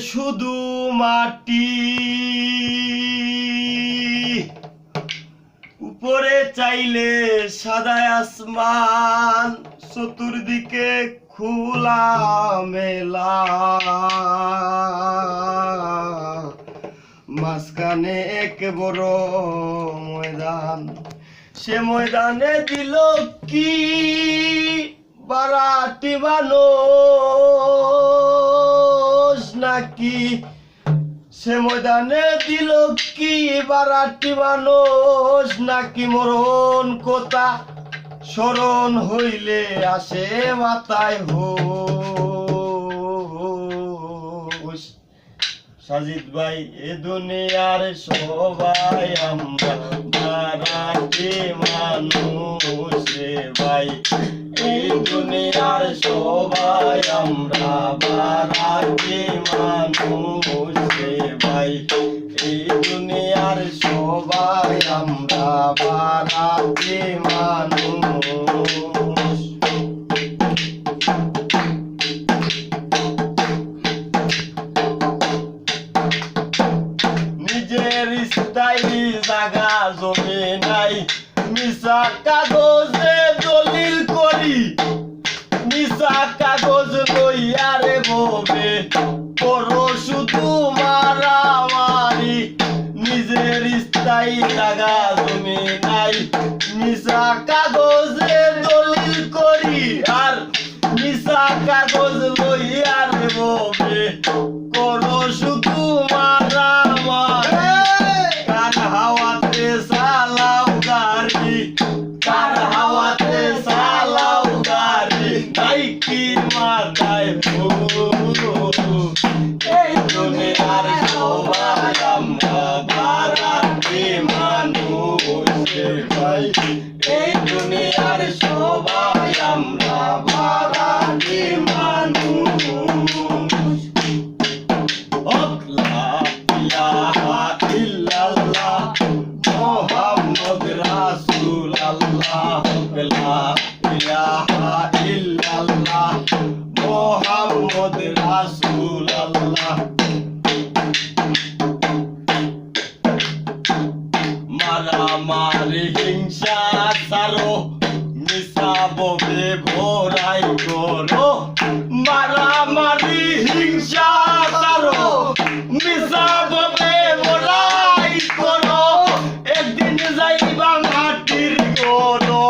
শুধু মাটি। উপরে চাইলে সাদা আসমান, চতুর্দিকে খোলা মেলা। মাঝখানে এক বড় ময়দান, সে ময়দানে দিল কি? বারাটি মানুষ নাকি সে ময়দানে দিল কি বারাটি মানুষ? নাকি মরণ কোথা? স্মরণ হইলে আসে মাথায় হোস সাজিদ ভাই, এ দুনিয়ার সবাই আমরা বারাটি মানুষ ভাই। দুনিয়ার সবাই আমরা বারাটি মানুষ ভাই এই দুনিয়ার সবাই আমরা বারাটি মানুষ নিজের স্থায়ী জায়গা জমি নাই। মিশা কাগজে স্থায়ী জায়গা জমি নাই মিশা কাগজে আমরা মানুষ লা ইলাহা ইল্লাল্লাহ মুহাম্মদ রাসূলুল্লাহ লা ইলাহা ইল্লাল্লাহ মুহাম্মদ রাসূলুল্লাহ মিশা ববে ভোরাই করো। মারামারি, হিংসা সারো মিশা ববে ভোরাই করো। একদিন যাইবা মাটির গরো,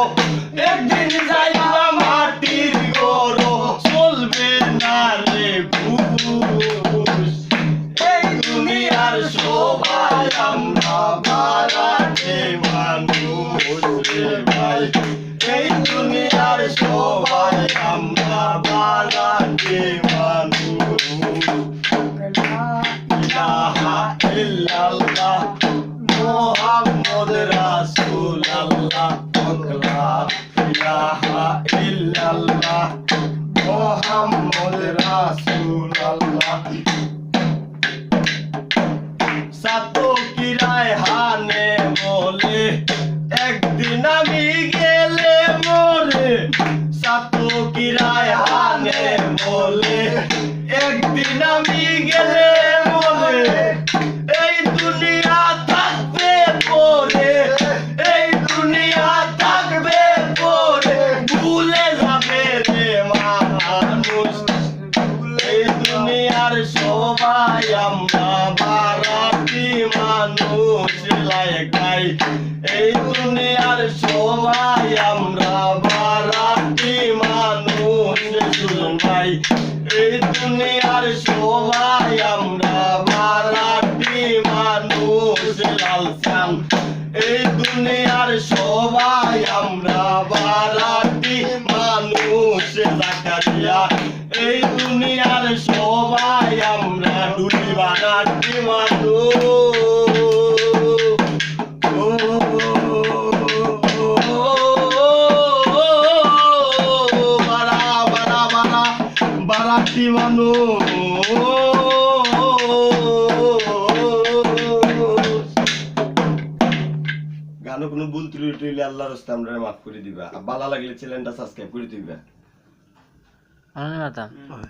একদিন যাইবা মাটির গরো। চলবে না রে ঘুষ এই দুনিয়ার সবাই আমরা মানুষ রে ভাই। এই দুনিয়ার সবাই আমরা বারাতে মানুষ ইলাহা ইল্লাল্লাহ মুহাম্মদ রাসূলুল্লাহ ইলাহা ইল্লাল্লাহ একদিন গেলে মরে এই দুনিয়া থাকবে পরে, এই দুনিয়া থাকবে পরে, ভুলে যাবে রে এই দুনিয়ার সবাই আমরা বারাতি মানুষ লাগাই এই দুনিয়ার সবাই আমরা মানুষ শুনবাই এই দুনিয়ার সবাই আমরা বারাতি মানুষ লালসান এই দুনিয়ার সবাই আমরা বারাতি মানুষ, জাকারিয়া। এই দুনিয়ার সবাই আমরা ডুলি বানাতি মানুষ। মানুষ গানও কোনো ভুল ত্রুটি হইলে আল্লাহর রাস্তা আমরা মাফ করে দিবা। আর ভালো লাগলে চ্যানেলটা সাবস্ক্রাইব করে দিবা। অনেক